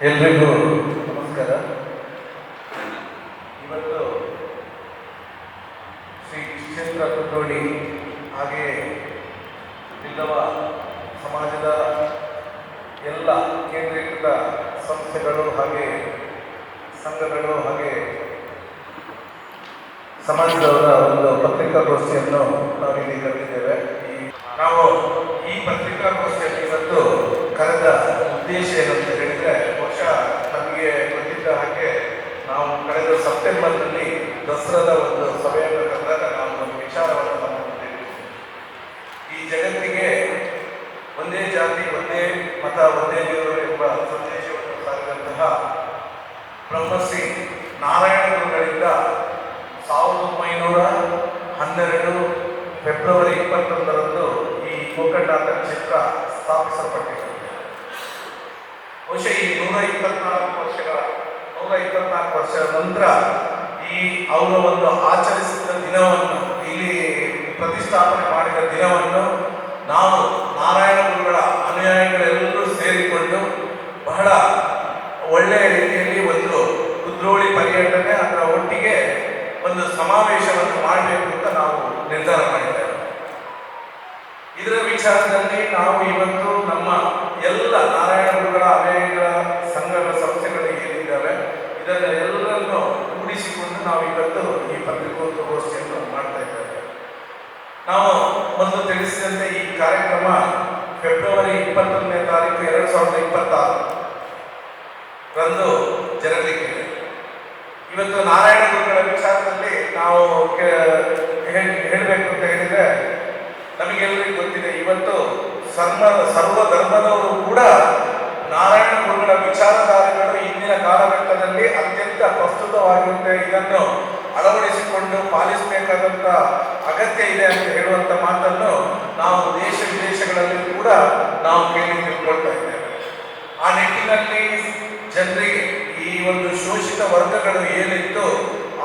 ಎಲ್ರಿಗೂ ನಮಸ್ಕಾರ. ಇವತ್ತು ಶ್ರೀ ಕ್ಷೇತ್ರ ಕುದ್ರೋಳಿ ಹಾಗೆ ಬಿಲ್ಲವ ಸಮಾಜದ ಎಲ್ಲ ಕೇಂದ್ರೀಕೃತ ಸಂಸ್ಥೆಗಳು ಹಾಗೆ ಸಂಘಗಳು ಹಾಗೆ ಸಮಾಜದವರ ಒಂದು ಪತ್ರಿಕಾಗೋಷ್ಠಿಯನ್ನು ನಾವು ಇಲ್ಲಿ ಕರೆದಿದ್ದೇವೆ ನಾವು ಈ ಪತ್ರಿಕಾಗೋಷ್ಠಿಯಲ್ಲಿ ಇವತ್ತು ಕರೆದ ಉದ್ದೇಶ ಏನಂತ ಹೇಳಿದ್ರೆ ಬಹುಶಃ ನಮಗೆ ಗೊತ್ತಿದ್ದ ಹಾಗೆ ನಾವು ಕಳೆದ ಸೆಪ್ಟೆಂಬರ್ನಲ್ಲಿ ದಸರಾದ ಒಂದು ಸಭೆಯನ್ನು ಕರೆದಾಗ ನಾವು ಒಂದು ವಿಚಾರವನ್ನು ಈ ಜಗತ್ತಿಗೆ ಒಂದೇ ಜಾತಿ, ಒಂದೇ ಮತ, ಒಂದೇ ದೇವರು ಎಂಬ ಸಂದೇಶವನ್ನು ಸಾರಿದಂತಹ ಬ್ರಹ್ಮಶ್ರೀ ನಾರಾಯಣ ಗುರುಗಳಿಂದ ಸಾವಿರದ ಒಂಬೈನೂರ ಹನ್ನೆರಡು ಫೆಬ್ರವರಿ ಇಪ್ಪತ್ತೊಂದರಂದು ಈ ಗೋಕರ್ಣಾಥ ಕ್ಷೇತ್ರ ಸ್ಥಾಪಿಸಲ್ಪಟ್ಟಿದೆ. ಬಹುಶಃ ಈ ನೂರ ಇಪ್ಪತ್ನಾಲ್ಕು ವರ್ಷಗಳ ನೂರ ಇಪ್ಪತ್ನಾಲ್ಕು ವರ್ಷದ ನಂತರ ಈ ಅವರ ಒಂದು ಆಚರಿಸಿದ ದಿನವನ್ನು, ಇಲ್ಲಿ ಪ್ರತಿಷ್ಠಾಪನೆ ಮಾಡಿದ ದಿನವನ್ನು ನಾವು ನಾರಾಯಣ ಗುರುಗಳ ಅನುಯಾಯಿಗಳೆಲ್ಲರೂ ಸೇರಿಕೊಂಡು ಬಹಳ ಒಳ್ಳೆಯ ರೀತಿಯಲ್ಲಿ ಒಂದು ಕುದ್ರೋಳಿ ಪರ್ಯಟನೆ ಅದರ ಒಟ್ಟಿಗೆ ಒಂದು ಸಮಾವೇಶವನ್ನು ಮಾಡಬೇಕು ಅಂತ ನಾವು ನಿರ್ಧಾರ ಮಾಡಿದ್ದೇವೆ. ಇದರ ವಿಚಾರದಲ್ಲಿ ನಾವು ಇವತ್ತು ನಮ್ಮ ಎಲ್ಲ ನಾರಾಯಣ ಗುರುಗಳ ಏನಿದ್ದಾವೆ ಇದನ್ನ ಎಲ್ಲರನ್ನು ಕೂಡಿಸಿಕೊಂಡು ನಾವು ಇವತ್ತು ಈ ಪತ್ರಿಕೋದ್ಯಗೋಷ್ಠಿಯನ್ನು ಮಾಡ್ತಾ ಇದ್ದೇವೆ ನಾವು ಮೊದಲು ತಿಳಿಸಿದಂತೆ ಈ ಕಾರ್ಯಕ್ರಮ ಫೆಬ್ರವರಿ ಇಪ್ಪತ್ತೊಂದನೇ ತಾರೀಕು ಎರಡು ಸಾವಿರದ ಇಪ್ಪತ್ತಾರು ರಂದು ಜರಗಲಿಕ್ಕಿದೆ ಇವತ್ತು ನಾರಾಯಣ ಗುರುಗಳ ವಿಚಾರದಲ್ಲಿ ನಾವು ಹೇಳಬೇಕು ಅಂತ ಹೇಳಿದರೆ ನಮಗೆಲ್ಲರಿಗೂ ಗೊತ್ತಿದೆ, ಇವತ್ತು ಸರ್ವ ಸರ್ವ ಧರ್ಮದವರು ಕೂಡ ನಾರಾಯಣ ಗುರುಗಳ ಇಂದಿನ ಕಾಲಘಟ್ಟದಲ್ಲಿ ಅತ್ಯಂತ ಪ್ರಸ್ತುತವಾಗಿರುತ್ತೆ. ಇದನ್ನು ಅಳವಡಿಸಿಕೊಂಡು ಪಾಲಿಸಬೇಕಾದಂತ ಅಗತ್ಯ ಇದೆ ಅಂತ ಹೇಳುವಂತ ಮಾತನ್ನು ನಾವು ದೇಶ ವಿದೇಶಗಳಲ್ಲಿ ಕೂಡ ನಾವು ಕೇಳಿ ತಿಳ್ಕೊಳ್ತಾ ಇದ್ದೇವೆ. ಆ ನಿಟ್ಟಿನಲ್ಲಿ ಜನರಿಗೆ ಈ ಒಂದು ಶೋಷಿತ ವರ್ಗಗಳು ಏನಿತ್ತು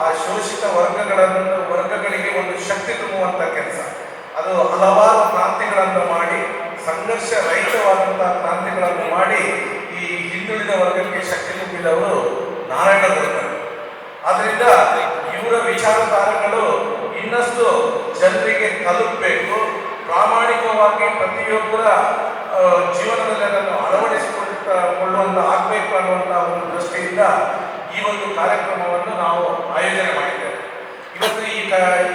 ಆ ಶೋಷಿತ ವರ್ಗಗಳನ್ನು, ವರ್ಗಗಳಿಗೆ ಒಂದು ಶಕ್ತಿ ತುಂಬುವಂತ ಕೆಲಸ. ಅದು ಹಲವಾರು ಕ್ರಾಂತಿಗಳನ್ನು ಮಾಡಿ, ಸಂಘರ್ಷ ರಹಿತವಾದಂತಹ ಕ್ರಾಂತಿಗಳನ್ನು ಮಾಡಿ ಈ ಹಿಂದುಳಿದ ವರ್ಗಕ್ಕೆ ಶಕ್ತಿ ತುಂಬಿದವರು ನಾರಾಯಣ ಗುರುಗಳು ಆದ್ರಿಂದ ಇವರ ವಿಚಾರಧಾರೆಗಳು ಇನ್ನಷ್ಟು ಜನರಿಗೆ ತಲುಪಬೇಕು. ಪ್ರಾಮಾಣಿಕವಾಗಿ ಪ್ರತಿಯೊಬ್ಬರ ಜೀವನದಲ್ಲಿ ಅದನ್ನು ಅಳವಡಿಸಿಕೊಳ್ಳುವಂತ, ಆಗಬೇಕು ಅನ್ನುವಂಥ ಒಂದು ದೃಷ್ಟಿಯಿಂದ ಈ ಒಂದು ಕಾರ್ಯಕ್ರಮವನ್ನು ನಾವು ಆಯೋಜನೆ ಮಾಡಿದ್ದೇವೆ. ಇವತ್ತು ಈ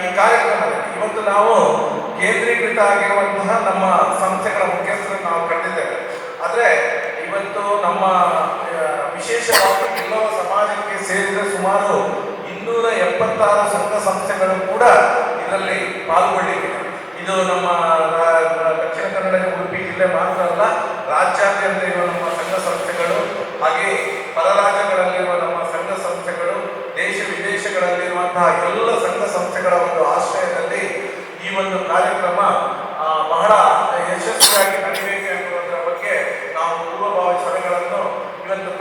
ಈ ಕಾರ್ಯಕ್ರಮದಲ್ಲಿ ಇವತ್ತು ನಾವು ಕೇಂದ್ರೀಕೃತ ಆಗಿರುವಂತಹ ನಮ್ಮ ಸಂಸ್ಥೆಗಳ ಮುಖ್ಯಸ್ಥರನ್ನು ನಾವು ಕಂಡಿದ್ದೇವೆ. ಆದರೆ ಇವತ್ತು ನಮ್ಮ ವಿಶೇಷವಾಗಿ ಎಲ್ಲವ ಸಮಾಜಕ್ಕೆ ಸೇರಿದ ಸುಮಾರು ಇನ್ನೂರ ಎಪ್ಪತ್ತಾರು ಸಂಘ ಸಂಸ್ಥೆಗಳು ಕೂಡ ಇದರಲ್ಲಿ ಪಾಲ್ಗೊಳ್ಳಿವೆ ಇದು ನಮ್ಮ ದಕ್ಷಿಣ ಕನ್ನಡ ಉಡುಪಿ ಜಿಲ್ಲೆ ಮಾತ್ರ ಅಲ್ಲ, ರಾಜ್ಯಾದ್ಯಂತ ಇರುವ ನಮ್ಮ ಸಂಘ ಸಂಸ್ಥೆಗಳು ಹಾಗೆ ಪರ ರಾಜ್ಯಗಳಲ್ಲಿರುವ ನಮ್ಮ ಸಂಘ ಸಂಸ್ಥೆಗಳು ದೇಶ ವಿದೇಶಗಳಲ್ಲಿರುವಂತಹ ಎಲ್ಲ ಸಂಘ ಸಂಸ್ಥೆಗಳ ಒಂದು ಆಶ್ರಯದಲ್ಲಿ ಈ ಒಂದು ಕಾರ್ಯಕ್ರಮ ಆ, ಬಹಳ ಯಶಸ್ವಿಯಾಗಿ ನಡೀಬೇಕು ಎನ್ನುವುದರ ಬಗ್ಗೆ ನಾವು ಪೂರ್ವಭಾವಿ ಸಭೆಗಳನ್ನು ಇವತ್ತು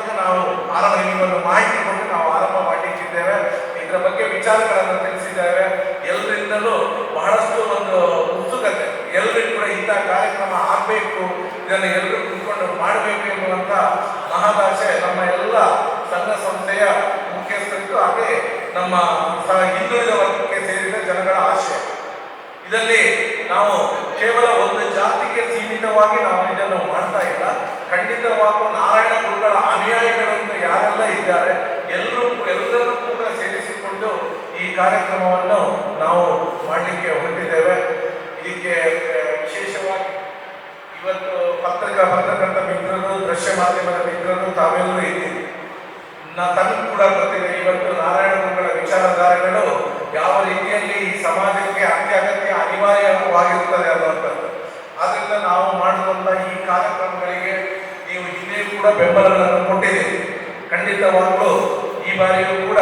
ಮೂಲಕ ನಾವು ಆರಂಭ ಈ ಮಾಹಿತಿ ಕೊಟ್ಟು ನಾವು ಆರಂಭ ಮಾಡಲಿಕ್ಕಿದ್ದೇವೆ ಇದರ ಬಗ್ಗೆ ವಿಚಾರಗಳನ್ನು ತಿಳಿಸಿದ್ದೇವೆ. ಎಲ್ಲರಿಂದಲೂ ಬಹಳಷ್ಟು ಒಂದು ಉತ್ಸುಕತೆ. ಎಲ್ಲರಿಗೂ ಕೂಡ ಇಂಥ ಕಾರ್ಯಕ್ರಮ ಆಗಬೇಕು. ಇದನ್ನು ಎಲ್ಲರೂ ಕುತ್ಕೊಂಡು ಮಾಡಬೇಕು ಎನ್ನುವಂಥ ಮಹದಾಶೆ ನಮ್ಮ ಎಲ್ಲ ಸಂಘ ಸಂಸ್ಥೆಯ ಮುಖ್ಯಸ್ಥರಿಗೂ ಹಾಗೆ ನಮ್ಮ ಹಿಂದುಳಿದ ವರ್ಗಕ್ಕೆ ಸೇರಿದ ಜನಗಳ ಆಶಯ. ಇದರಲ್ಲಿ ನಾವು ಕೇವಲ ಒಂದು ಜಾತಿಗೆ ಸೀಮಿತವಾಗಿ ನಾವು ಖಂಡಿತವಾಗೂ ನಾರಾಯಣ ಗುರುಗಳ ಅನುಯಾಯಿಗಳು ಅಂತ ಯಾರೆಲ್ಲ ಇದ್ದಾರೆ, ಎಲ್ಲರೂ ಎಲ್ಲರೂ ಕೂಡ ಸೇರಿಸಿಕೊಂಡು ಈ ಕಾರ್ಯಕ್ರಮವನ್ನು ನಾವು ಮಾಡಲಿಕ್ಕೆ ಹೊರಟಿದ್ದೇವೆ ಇದಕ್ಕೆ ವಿಶೇಷವಾಗಿ ಇವತ್ತು ಪತ್ರಿಕಾ, ಪತ್ರಕರ್ತ ಮಿತ್ರರು, ದೃಶ್ಯ ಮಾಧ್ಯಮದ ಮಿತ್ರರು ತಾವೆಲ್ಲರೂ ಇದ್ದೀವಿ ನಾ ತನಗೂ ಕೂಡ ಗೊತ್ತಿದೆ ಇವತ್ತು ನಾರಾಯಣ ಗುರುಗಳ ವಿಚಾರಧಾರೆಗಳು ಯಾವ ರೀತಿಯಲ್ಲಿ ಈ ಸಮಾಜಕ್ಕೆ ಅತ್ಯಗತ್ಯ, ಅನಿವಾರ್ಯವಾಗಿರುತ್ತದೆ ಅನ್ನುವಂಥದ್ದು. ಆದ್ದರಿಂದ ನಾವು ಮಾಡುವಂಥ ಈ ಕಾರ್ಯಕ್ರಮಗಳಿಗೆ ಕೂಡ ಬೆಂಬಲಗಳನ್ನು ಕೊಟ್ಟಿದೆ ಖಂಡಿತವಾಗಲೂ ಈ ಬಾರಿಯೂ ಕೂಡ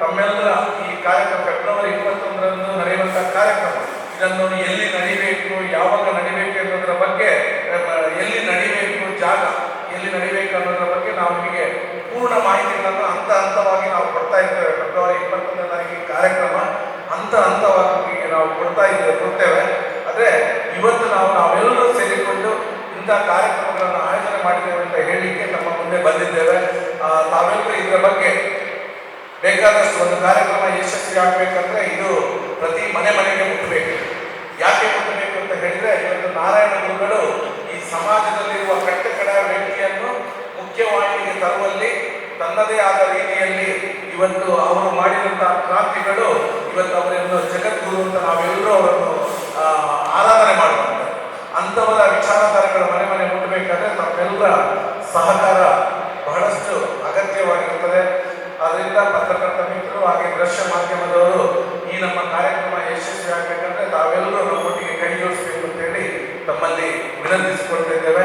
ತಮ್ಮೆಲ್ಲರ ಈ ಕಾರ್ಯಕ್ರಮ, ಫೆಬ್ರವರಿ ಇಪ್ಪತ್ತೊಂದರಂದು ನಡೆಯುವಂತಹ ಕಾರ್ಯಕ್ರಮ. ಇದನ್ನು ಎಲ್ಲಿ ನಡಿಬೇಕು, ಯಾವಾಗ ನಡಿಬೇಕು ಅನ್ನೋದರ ಬಗ್ಗೆ ಎಲ್ಲಿ ನಡಿಬೇಕು ಜಾಗ, ಎಲ್ಲಿ ನಡಿಬೇಕು ಅನ್ನೋದರ ಬಗ್ಗೆ ನಾವು ನಿಮಗೆ ಪೂರ್ಣ ಮಾಹಿತಿಗಳನ್ನು ಹಂತ ಹಂತವಾಗಿ ನಾವು ಕೊಡ್ತಾ ಇದ್ದೇವೆ ಫೆಬ್ರವರಿ ಇಪ್ಪತ್ತೊಂದನೇ ತಾರೀಕಿಗೆ ಕಾರ್ಯಕ್ರಮ ಹಂತ ಹಂತವಾಗಿ ನಾವು ಕೊಡ್ತಾ ಇದ್ದೇವೆ ಕೊಡ್ತೇವೆ. ಆದರೆ ಇವತ್ತು ನಾವು ನಾವೆಲ್ಲರೂ ಸೇರಿಕೊಂಡು ಇಂಥ ಕಾರ್ಯಕ್ರಮಗಳನ್ನು ಆಯೋಜನೆ ಮಾಡಿದ್ದೇವೆ ಅಂತ ಹೇಳಲಿಕ್ಕೆ ಮುಂದೆ ಬಂದಿದ್ದೇವೆ. ತಾವೆಲ್ಲರೂ ಇದರ ಬಗ್ಗೆ ಬೇಕಾದಷ್ಟು ಒಂದು ಕಾರ್ಯಕ್ರಮ ಯಶಸ್ವಿ ಆಗಬೇಕಂದ್ರೆ ಇದು ಪ್ರತಿ ಮನೆ ಮನೆಗೆ ಮುಟ್ಟಬೇಕು ಯಾಕೆ ಮುಟ್ಟಬೇಕು ಅಂತ ಹೇಳಿದ್ರೆ, ಇವತ್ತು ನಾರಾಯಣ ಗುರುಗಳು ಈ ಸಮಾಜದಲ್ಲಿರುವ ಕಟ್ಟಕಡ ವ್ಯಕ್ತಿಯನ್ನು ಮುಖ್ಯವಾಹಿನಿಗೆ ತರುವಲ್ಲಿ ತನ್ನದೇ ಆದ ರೀತಿಯಲ್ಲಿ ಇವತ್ತು ಅವರು ಮಾಡಿದಂತಹ ಕ್ರಾಂತಿಗಳು ಇವತ್ತು ಅವರನ್ನು ಜಗದ್ಗುರು ಅಂತ ನಾವೆಲ್ಲರೂ ಅವರನ್ನು ಆರಾಧನೆ ಮಾಡುವಂತೆ. ಅಂಥವರ ವಿಚಾರಧಾರೆಗಳ ಮನೆ ಮನೆ ಮುಟ್ಟಬೇಕಾದ್ರೆ ತಮ್ಮೆಲ್ಲರ ಅದರಿಂದ ಪತ್ರಕರ್ತ ಮಿತ್ರರು ಹಾಗೆ ದೃಶ್ಯ ಮಾಧ್ಯಮದವರು ಈ ನಮ್ಮ ಕಾರ್ಯಕ್ರಮ ಯಶಸ್ವಿ ಆಗಬೇಕಂದ್ರೆ ತಾವೆಲ್ಲರೂ ಒಟ್ಟಿಗೆ ಕೈ ಜೋಡಿಸಬೇಕು ಅಂತೇಳಿ ತಮ್ಮಲ್ಲಿ ವಿನಂತಿಸಿಕೊಳ್ತಾ ಇದ್ದೇವೆ.